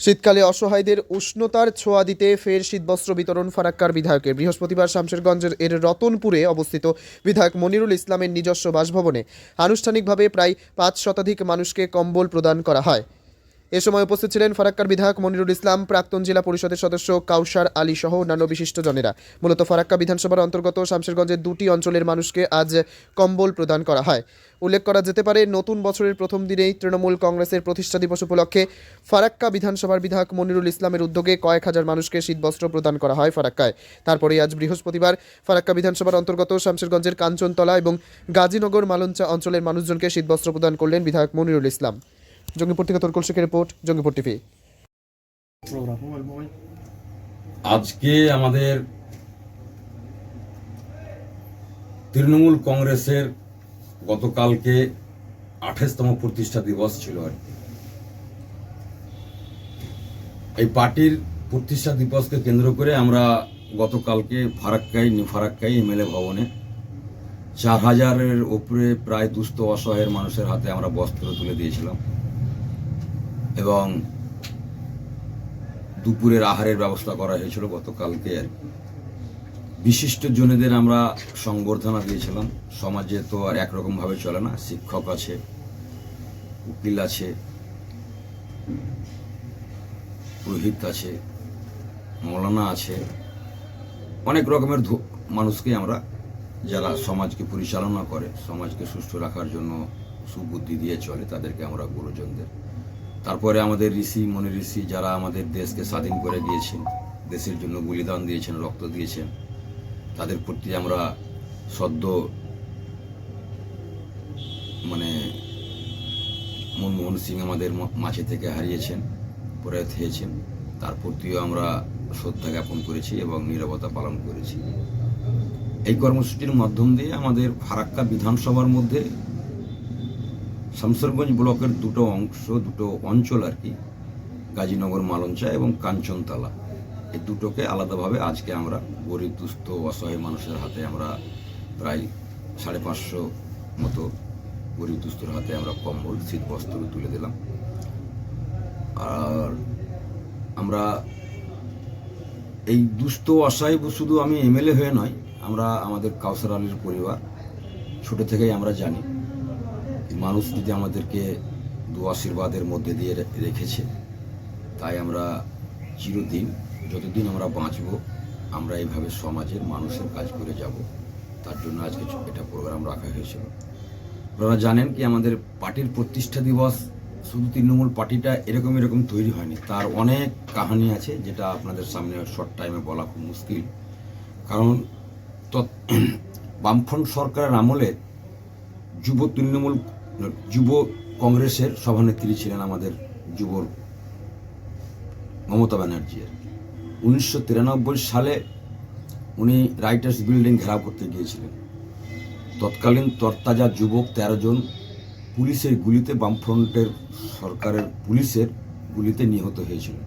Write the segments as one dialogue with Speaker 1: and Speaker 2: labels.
Speaker 1: শীতকালে অসহায়দের উষ্ণতার ছোঁয়া দিতে ফের শীতবস্ত্র বিতরণ ফারাক্কার বিধায়কের। বৃহস্পতিবার শামশেরগঞ্জের এর রতনপুরে অবস্থিত বিধায়ক মনিরুল ইসলামের নিজস্ব বাসভবনে আনুষ্ঠানিকভাবে প্রায় পাঁচ শতাধিক মানুষকে কম্বল প্রদান করা হয়। এ সময় উপস্থিত ছিলেন ফারাক্কার বিধায়ক মনিরুল ইসলাম, প্রাক্তন জেলা পরিষদের সদস্য কাউসার আলী সহ অন্যান্য বিশিষ্টজনেরা মূলত ফারাক্কা বিধানসভার অন্তর্গত শামশেরগঞ্জের দুটি অঞ্চলের মানুষকে আজ কম্বল প্রদান করা হয়। উল্লেখ করা যেতে পারে, নতুন বছরের প্রথম দিনেই তৃণমূল কংগ্রেসের প্রতিষ্ঠা দিবস উপলক্ষে ফারাক্কা বিধানসভার বিধায়ক মনিরুল ইসলামের উদ্যোগে কয়েক হাজার মানুষকে শীতবস্ত্র প্রদান করা হয় ফারাক্কায়। তারপরে আজ বৃহস্পতিবার ফারাক্কা বিধানসভার অন্তর্গত শামশেরগঞ্জের কাঞ্চনতলা এবং গাজীনগর মালঞ্চা অঞ্চলের মানুষজনকে শীতবস্ত্র প্রদান করলেন বিধায়ক মনিরুল ইসলাম। জঙ্গিপুর থেকে তর্কল রিপোর্ট জঙ্গিপুর টিভি
Speaker 2: আজকে আমাদের তৃণমূল কংগ্রেসের গতকালকে আঠাশতম প্রতিষ্ঠা দিবস ছিল আর এই পার্টির প্রতিষ্ঠা দিবসকে কেন্দ্র করে আমরা গতকালকে ফারাক্কাই নিউ ফারাক্কাই এমএলএ ভবনে চার হাজারের ওপরে প্রায় দুস্থ অসহায়ের মানুষের হাতে আমরা বস্ত্র তুলে দিয়েছিলাম। এবং দুপুরের আহারের ব্যবস্থা করা হয়েছিল গতকালকে। আর। বিশিষ্ট জনেদের আমরা সংবর্ধনা দিয়েছিলাম। সমাজে তো আর একরকম ভাবে চলে না। শিক্ষক আছে, উকিল আছে, পুরোহিত আছে, মৌলানা আছে। অনেক রকমের মানুষকে আমরা, যারা সমাজকে পরিচালনা করে, সমাজকে সুস্থ রাখার জন্য সুবুদ্ধি দিয়ে চলে, তাদেরকে আমরা গুরুজনদের তারপরে আমাদের ঋষি, মনি ঋষি যারা আমাদের দেশকে স্বাধীন করে গিয়েছেন দেশের জন্য বলিদান দিয়েছেন, রক্ত দিয়েছেন, তাদের প্রতি আমরা সদ্য মানে মনমোহন সিং আমাদের মাঝে থেকে হারিয়েছেন, প্রয়াত হয়েছেন। তার প্রতিও আমরা শ্রদ্ধা জ্ঞাপন করেছি এবং নিরবতা পালন করেছি। এই কর্মসূচির মাধ্যম দিয়ে আমাদের ফারাক্কা বিধানসভার মধ্যে শামসরগঞ্জ ব্লকের দুটো অংশ, দুটো অঞ্চল আর কি, গাজীনগর মালঞ্চা এবং কাঞ্চনতলা। এই দুটোকে আলাদাভাবে আজকে আমরা গরিব, দুস্থ, অসহায় মানুষের হাতে আমরা প্রায় সাড়ে পাঁচশো মতো গরিব, দুস্থর হাতে আমরা কম্বল শীত বস্ত্র তুলে দিলাম। আর আমরা এই দুস্থ, অসহায় শুধু আমি এমএলএ হয়ে নয়, আমরা আমাদের কাউসার আলীর পরিবার, ছোটো থেকেই আমরা জানি। মানুষ যদি আমাদেরকে দু আশীর্বাদের মধ্যে দিয়ে রেখেছে, তাই আমরা চিরদিন, যতদিন আমরা বাঁচব, আমরা এইভাবে সমাজের মানুষের কাজ করে যাব। তার জন্য আজকে এটা প্রোগ্রাম রাখা হয়েছিল। আপনারা জানেন কি, আমাদের পার্টির প্রতিষ্ঠা দিবস শুধু তৃণমূল পার্টিটা এরকম এরকম তৈরি হয়নি। তার অনেক কাহানি আছে, যেটা আপনাদের সামনে শর্ট টাইমে বলা খুব মুশকিল। কারণ তৎ- বামফ্রন্ট সরকারের আমলে যুব তৃণমূল যুব কংগ্রেসের সভানেত্রী ছিলেন আমাদের যুব মমতা ব্যানার্জি আর। উনিশশো সালে উনি রাইটার্স বিল্ডিং ঘেরাও করতে গিয়েছিলেন। তৎকালীন তরতাজা যুবক তেরো জন পুলিশের গুলিতে বামফ্রন্টের সরকারের পুলিশের গুলিতে নিহত হয়েছিলেন।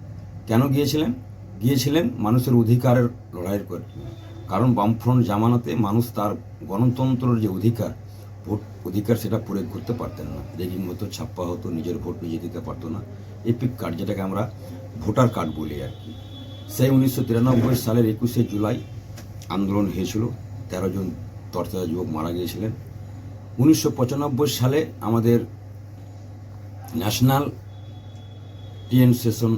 Speaker 2: কেন গিয়েছিলেন? গিয়েছিলেন মানুষের অধিকারের লড়াইয়ের করে কারণ বামফ্রন্ট জামানাতে মানুষ তার গণতন্ত্রের যে অধিকার ভোট অধিকার সেটা প্রয়োগ করতে পারতেন না। রেগিং হতো ছাপ্পা হতো, নিজের ভোট নিজে দিতে পারতো না। এপিক কার্ড যেটাকে আমরা ভোটার কার্ড বলি আর কি। সেই উনিশশো তিরানব্বই সালের একুশে জুলাই আন্দোলন হয়েছিল। তেরো জন তরতাজা যুবক মারা গিয়েছিলেন। উনিশশো পঁচানব্বই সালে আমাদের ন্যাশনাল টিএন সেশন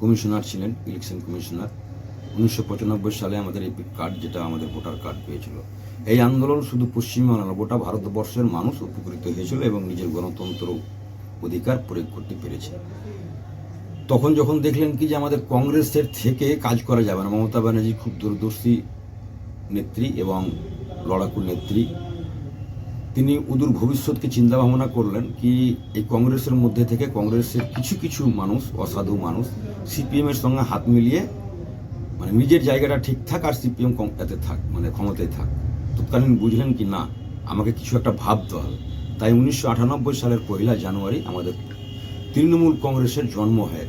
Speaker 2: কমিশনার ছিলেন, ইলেকশন কমিশনার। উনিশশো পঁচানব্বই সালে আমাদের এই কার্ড যেটা আমাদের ভোটার কার্ড পেয়েছিল। এই আন্দোলন শুধু পশ্চিমবঙ্গ গোটা ভারতবর্ষের মানুষ উপকৃত হয়েছিল এবং নিজের গণতন্ত্র অধিকার প্রয়োগ করতে পেরেছে। তখন যখন দেখলেন কি যে আমাদের কংগ্রেসের থেকে কাজ করা যাবে না, মমতা ব্যানার্জি খুব দূরদর্শী নেত্রী এবং লড়াকু নেত্রী, তিনি উদূর ভবিষ্যৎকে চিন্তা ভাবনা করলেন কি এই কংগ্রেসের মধ্যে থেকে কংগ্রেসের কিছু কিছু মানুষ, অসাধু মানুষ, সিপিএমের সঙ্গে হাত মিলিয়ে মানে নিজের জায়গাটা ঠিক থাক আর সিপিএম এতে থাক মানে ক্ষমতায় থাক। তৎকালীন বুঝলেন কি, না, আমাকে কিছু একটা ভাবতে হবে। তাই উনিশশো আটানব্বই সালের পয়লা জানুয়ারি আমাদের তৃণমূল কংগ্রেসের জন্ম হয়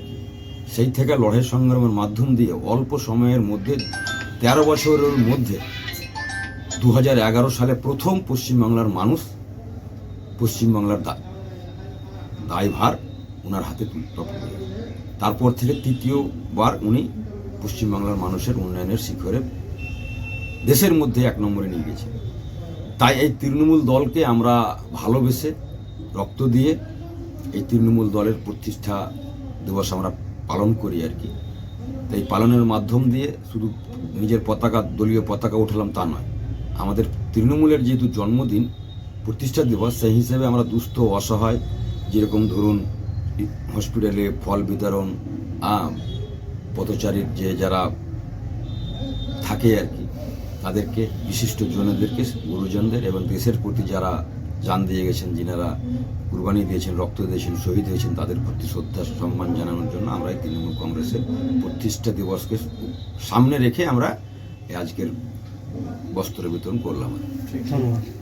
Speaker 2: সেই থেকে লড়াই সংগ্রামের মাধ্যম দিয়ে অল্প সময়ের মধ্যে, তেরো বছরের মধ্যে দু হাজার এগারো সালে প্রথম পশ্চিমবাংলার মানুষ, পশ্চিমবাংলার দা- দায়ভার ওনার হাতে তুলে তারপর থেকে তৃতীয়বার উনি পশ্চিমবাংলার মানুষের উন্নয়নের শিখরে দেশের মধ্যে এক নম্বরে নিয়ে গেছে। তাই এই তৃণমূল দলকে আমরা ভালোবেসে রক্ত দিয়ে এই তৃণমূল দলের প্রতিষ্ঠা দিবস আমরা পালন করি আর কি। তাই পালনের মাধ্যম দিয়ে শুধু নিজের পতাকা, দলীয় পতাকা উঠালাম তা নয়, আমাদের তৃণমূলের যেহেতু জন্মদিন, প্রতিষ্ঠা দিবস, সেই হিসেবে আমরা দুস্থ, অসহায়, যেরকম ধরুন, হসপিটালে ফল বিতরণ পথচারীর যে যারা থাকে আর কি, তাদেরকে, বিশিষ্ট জনদেরকে, গুরুজনদের এবং দেশের প্রতি যারা জান দিয়ে গেছেন, যিনারা কুরবানি দিয়েছেন, রক্ত দিয়েছেন, শহীদ হয়েছেন, তাদের প্রতি শ্রদ্ধা, সম্মান জানানোর জন্য আমরা এই তৃণমূল কংগ্রেসের প্রতিষ্ঠা দিবসকে সামনে রেখে আমরা আজকের বস্ত্র বিতরণ করলাম।
Speaker 3: ধন্যবাদ।